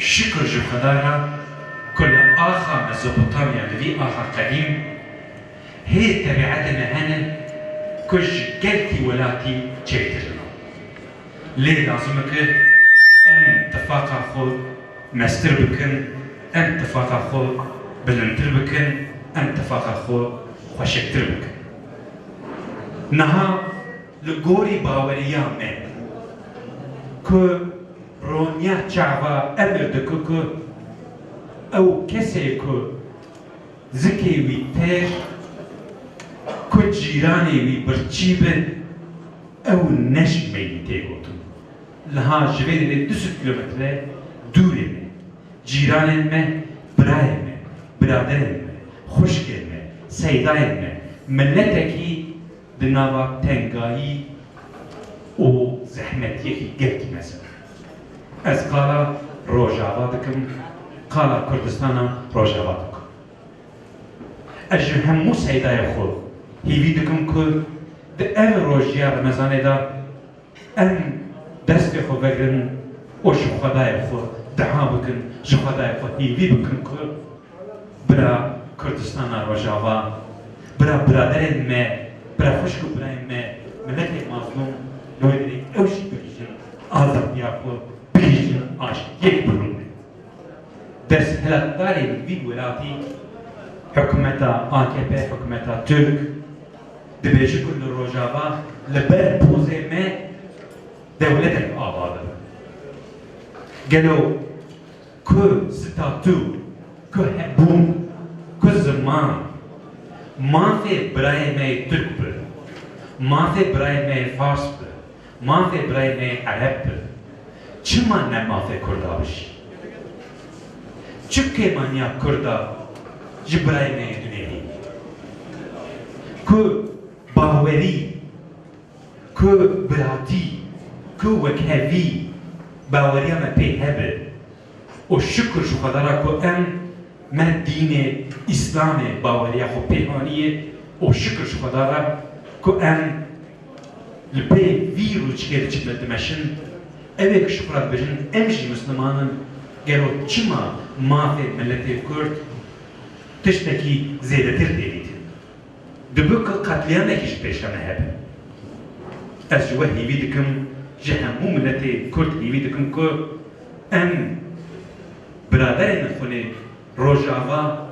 شكر جو خدارا كل آخا مزوبوطاميا لذي آخا قديم هي تبعتنا هنا كج قلتي ولاتي تشيترنا ليه لازمك أن اتفاقا خو مستر بكن أن اتفاقا خو بلنتر بكن أن اتفاقا خو خوشكتر بكن نها لگوری باوریا من که رونیا چعوا امر دکو که او کسی که زکی وی تر که جیرانی وی برچی بن او نشمه وی تیگوتن لها جویلی دو ست کیلومتره دوری می جیران me, برای me, برادر me, خوشگل me, سیدای me, ملتکی di nava tengayî û zehmetiyekî girtî mesela. Ez kala rojava dikim, kala Kurdistana rojava dikim. Ez ji hemû seydaya xwe hêvî dikim ku di ev rojiya remezanê de em destê xwe vegirin û ji xwedayê xwe deha bikin, ji xwedayê xwe hêvî bikin ku bira Kurdistana rojava, bira biraderên me, bira xweşk û birayên me, milletê mazlûm, doyerê ew آش یک برونه دست هلاتداری وی ولاتی حکومتا AKP حکومتا Türk دبیجی کل روجاوا لبر پوزه ما devletek abadı. Gelo ku statü, ku hebun, ku zaman, مافي براي ماي ترك بر مافي براي ماي فارس بر مافي براي ماي عرب بر چما نه مافي کردا بشی چکه مانیا کردا جبراي ماي دنیایی کو باوری کو براتی کو وکهوی باوریا ما پی هبه و شکر شو خدارا کو ام من دین اسلام باوریا خو پیهانیه و شکر شو خدارا که ام لپی ویرو چکر چی بدمشن Ev kış bırakmayacağım. Emşi Müslümanın gero çima mafet milleti Kürt tişteki zedetir delitin. Dibük katliyanek iş peşeme hep. Ez juve hivi dikim ji hemû milletê Kurd hêvî dikin ku em biraderên xunê rojava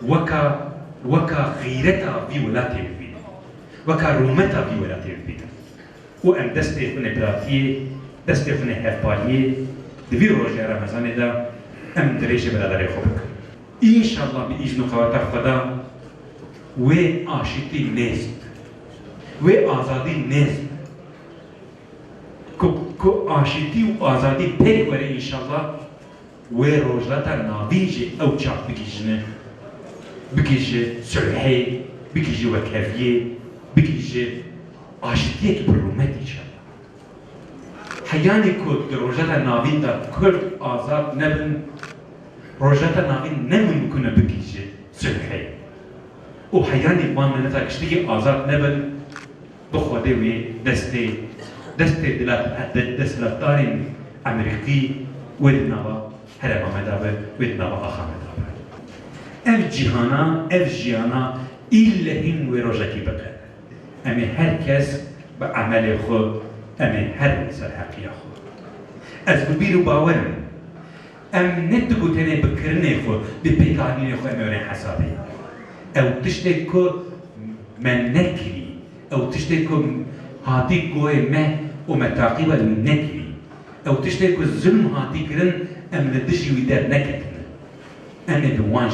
weka weka xîreta vî welatê bibînin weka rûmeta vî welatê bibînin û em destê xunê biratiyê خونێ براتیە دەستێ خونێ هەفپالیە دوی ڕۆژێ ڕەمەزانێدا ئەم درێژە بەرادەرێ خۆ بکە ئینشاءالله بئیزن و خەواتە خدا وێ ئاشتی نێست وێ ئازادی نێست کو ئاشتی و ئازادی پێک وەرە ئینشاءالله وێ ڕۆژەتە ناویژێ ئەو چاپ بکیژنە بکیژێ سلحێ بکیژێ وەکەڤیێ بکیژێ ئاشتیەک حیانی کرد در روژت ناوین در کرد آزاد نبن روژت ناوین نمون کنه بکیشه سلحه و حیانی وان منتا کشتی آزاد نبن بخوده وی دسته دسته دلت دستلتار امریکی ودنوا هر امامدابه ودنوا آخامدابه ev cihana, ev jiyana illehin ve rojaki bakar. Emi herkes به عمل خود ئەمێ هەر سەر حەقیە خۆ ئەس ببیر و باوەرم ئەم نەتگوتێنێ بکردنێ خۆ بە پێکانینێ خۆ ئەمێ حەسابی ئەو تشتێک کۆ من نەکری ئەو تشتێک کۆ هاتی گۆی مە و مەتاقیبە نەکری ئەو تشتێک کۆ زلم هاتی کردن ئەم لە دژی وی دەر نەکردن ئەمێ دووان